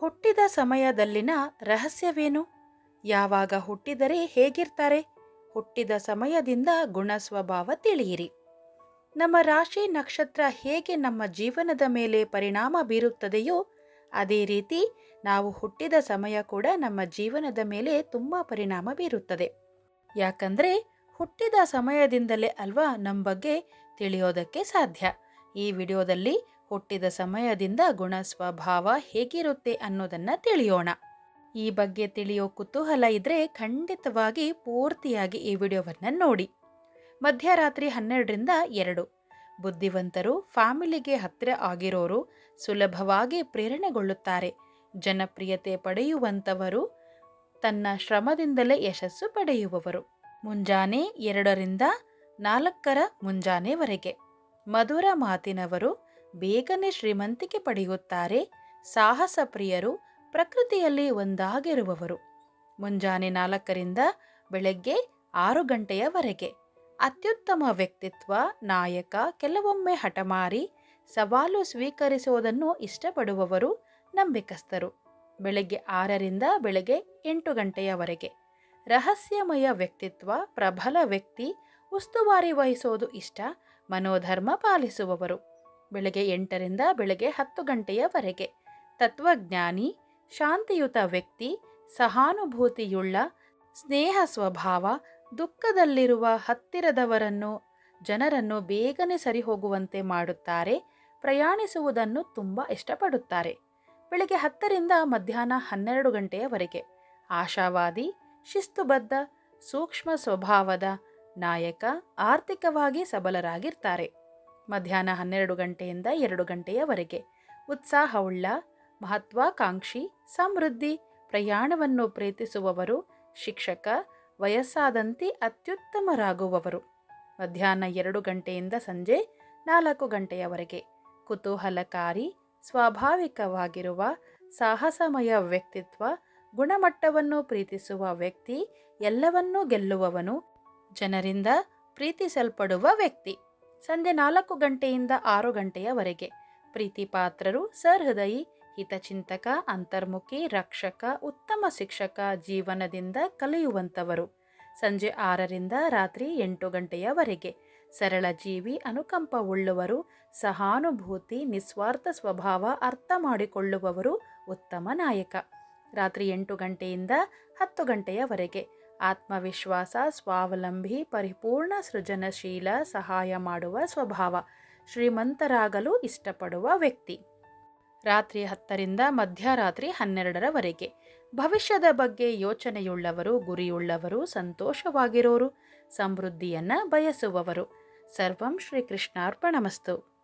ಹುಟ್ಟಿದ ಸಮಯದಲ್ಲಿನ ರಹಸ್ಯವೇನು? ಯಾವಾಗ ಹುಟ್ಟಿದರೆ ಹೇಗಿರ್ತಾರೆ? ಹುಟ್ಟಿದ ಸಮಯದಿಂದ ಗುಣ ಸ್ವಭಾವ ತಿಳಿಯಿರಿ. ನಮ್ಮ ರಾಶಿ ನಕ್ಷತ್ರ ಹೇಗೆ ನಮ್ಮ ಜೀವನದ ಮೇಲೆ ಪರಿಣಾಮ ಬೀರುತ್ತದೆಯೋ, ಅದೇ ರೀತಿ ನಾವು ಹುಟ್ಟಿದ ಸಮಯ ಕೂಡ ನಮ್ಮ ಜೀವನದ ಮೇಲೆ ತುಂಬ ಪರಿಣಾಮ ಬೀರುತ್ತದೆ. ಯಾಕಂದರೆ ಹುಟ್ಟಿದ ಸಮಯದಿಂದಲೇ ಅಲ್ವಾ ನಮ್ಮ ಬಗ್ಗೆ ತಿಳಿಯೋದಕ್ಕೆ ಸಾಧ್ಯ. ಈ ವಿಡಿಯೋದಲ್ಲಿ ಹುಟ್ಟಿದ ಸಮಯದಿಂದ ಗುಣ ಸ್ವಭಾವ ಹೇಗಿರುತ್ತೆ ಅನ್ನೋದನ್ನ ತಿಳಿಯೋಣ. ಈ ಬಗ್ಗೆ ತಿಳಿಯೋ ಕುತೂಹಲ ಇದ್ರೆ ಖಂಡಿತವಾಗಿ ಪೂರ್ತಿಯಾಗಿ ಈ ವಿಡಿಯೋವನ್ನು ನೋಡಿ. ಮಧ್ಯರಾತ್ರಿ ಹನ್ನೆರಡರಿಂದ ಎರಡು. ಬುದ್ಧಿವಂತರು ಫ್ಯಾಮಿಲಿಗೆ ಹತ್ತಿರ ಆಗಿರೋರು ಸುಲಭವಾಗಿ ಪ್ರೇರಣೆಗೊಳ್ಳುತ್ತಾರೆ. ಜನಪ್ರಿಯತೆ ಪಡೆಯುವಂಥವರು ತನ್ನ ಶ್ರಮದಿಂದಲೇ ಯಶಸ್ಸು ಪಡೆಯುವವರು. ಮುಂಜಾನೆ ಎರಡರಿಂದ ನಾಲ್ಕರ ಮುಂಜಾನೆವರೆಗೆ. ಮಧುರ ಮಾತಿನವರು ಬೇಗನೆ ಶ್ರೀಮಂತಿಕೆ ಪಡೆಯುತ್ತಾರೆ ಸಾಹಸ ಪ್ರಿಯರು ಪ್ರಕೃತಿಯಲ್ಲಿ ಒಂದಾಗಿರುವವರು. ಮುಂಜಾನೆ ನಾಲ್ಕರಿಂದ ಬೆಳಗ್ಗೆ ಆರು ಗಂಟೆಯವರೆಗೆ ಅತ್ಯುತ್ತಮ ವ್ಯಕ್ತಿತ್ವ, ನಾಯಕ, ಕೆಲವೊಮ್ಮೆ ಹಠಮಾರಿ ಸವಾಲು ಸ್ವೀಕರಿಸುವುದನ್ನು ಇಷ್ಟಪಡುವವರು ನಂಬಿಕಸ್ಥರು. ಬೆಳಗ್ಗೆ ಆರರಿಂದ ಬೆಳಗ್ಗೆ ಎಂಟು ಗಂಟೆಯವರೆಗೆ ರಹಸ್ಯಮಯ ವ್ಯಕ್ತಿತ್ವ, ಪ್ರಬಲ ವ್ಯಕ್ತಿ, ಉಸ್ತುವಾರಿ ವಹಿಸೋದು ಇಷ್ಟ, ಮನೋಧರ್ಮ ಪಾಲಿಸುವವರು. ಬೆಳಗ್ಗೆ ಎಂಟರಿಂದ ಬೆಳಗ್ಗೆ ಹತ್ತು ಗಂಟೆಯವರೆಗೆ. ತತ್ವಜ್ಞಾನಿ, ಶಾಂತಿಯುತ ವ್ಯಕ್ತಿ, ಸಹಾನುಭೂತಿಯುಳ್ಳ, ಸ್ನೇಹ ಸ್ವಭಾವ, ದುಃಖದಲ್ಲಿರುವ ಹತ್ತಿರದವರನ್ನು, ಜನರನ್ನು ಬೇಗನೆ ಸರಿ ಹೋಗುವಂತೆ ಮಾಡುತ್ತಾರೆ, ಪ್ರಯಾಣಿಸುವುದನ್ನು ತುಂಬ ಇಷ್ಟಪಡುತ್ತಾರೆ. ಬೆಳಗ್ಗೆ ಹತ್ತರಿಂದ ಮಧ್ಯಾಹ್ನ ಹನ್ನೆರಡು ಗಂಟೆಯವರೆಗೆ. ಆಶಾವಾದಿ, ಶಿಸ್ತುಬದ್ಧ, ಸೂಕ್ಷ್ಮ ಸ್ವಭಾವದ ನಾಯಕ, ಆರ್ಥಿಕವಾಗಿ ಸಬಲರಾಗಿರ್ತಾರೆ. ಮಧ್ಯಾಹ್ನ ಹನ್ನೆರಡು ಗಂಟೆಯಿಂದ ಎರಡು ಗಂಟೆಯವರೆಗೆ. ಉತ್ಸಾಹವುಳ್ಳ ಮಹತ್ವಾಕಾಂಕ್ಷಿ, ಸಮೃದ್ಧಿ, ಪ್ರಯಾಣವನ್ನು ಪ್ರೀತಿಸುವವರು, ಶಿಕ್ಷಕ, ವಯಸ್ಸಾದಂತೆ ಅತ್ಯುತ್ತಮರಾಗುವವರು. ಮಧ್ಯಾಹ್ನ ಎರಡು ಗಂಟೆಯಿಂದ ಸಂಜೆ ನಾಲ್ಕು ಗಂಟೆಯವರೆಗೆ. ಕುತೂಹಲಕಾರಿ, ಸ್ವಾಭಾವಿಕವಾಗಿರುವ, ಸಾಹಸಮಯ ವ್ಯಕ್ತಿತ್ವ, ಗುಣಮಟ್ಟವನ್ನು ಪ್ರೀತಿಸುವ ವ್ಯಕ್ತಿ ಎಲ್ಲವನ್ನೂ ಗೆಲ್ಲುವವನು, ಜನರಿಂದ ಪ್ರೀತಿಸಲ್ಪಡುವ ವ್ಯಕ್ತಿ. ಸಂಜೆ ನಾಲ್ಕು ಗಂಟೆಯಿಂದ ಆರು ಗಂಟೆಯವರೆಗೆ. ಪ್ರೀತಿಪಾತ್ರರು ಸಹೃದಯಿ ಹಿತಚಿಂತಕ, ಅಂತರ್ಮುಖಿ, ರಕ್ಷಕ, ಉತ್ತಮ ಶಿಕ್ಷಕ ಜೀವನದಿಂದ ಕಲಿಯುವಂಥವರು ಸಂಜೆ ಆರರಿಂದ ರಾತ್ರಿ ಎಂಟು ಗಂಟೆಯವರೆಗೆ ಸರಳ ಜೀವಿ, ಅನುಕಂಪವುಳ್ಳವರು, ಸಹಾನುಭೂತಿ, ನಿಸ್ವಾರ್ಥ ಸ್ವಭಾವ ಅರ್ಥ ಮಾಡಿಕೊಳ್ಳುವವರು ಉತ್ತಮ ನಾಯಕ. ರಾತ್ರಿ ಎಂಟು ಗಂಟೆಯಿಂದ ಹತ್ತು ಗಂಟೆಯವರೆಗೆ ಆತ್ಮವಿಶ್ವಾಸ, ಸ್ವಾವಲಂಬಿ, ಪರಿಪೂರ್ಣ ಸೃಜನಶೀಲ ಸಹಾಯ ಮಾಡುವ ಸ್ವಭಾವ, ಶ್ರೀಮಂತರಾಗಲು ಇಷ್ಟಪಡುವ ವ್ಯಕ್ತಿ. ರಾತ್ರಿ ಹತ್ತರಿಂದ ಮಧ್ಯರಾತ್ರಿ ಹನ್ನೆರಡರವರೆಗೆ. ಭವಿಷ್ಯದ ಬಗ್ಗೆ ಯೋಚನೆಯುಳ್ಳವರು, ಗುರಿಯುಳ್ಳವರು, ಸಂತೋಷವಾಗಿರೋರು, ಸಮೃದ್ಧಿಯನ್ನು ಬಯಸುವವರು. ಸರ್ವಂ ಶ್ರೀಕೃಷ್ಣಾರ್ಪಣಮಸ್ತು.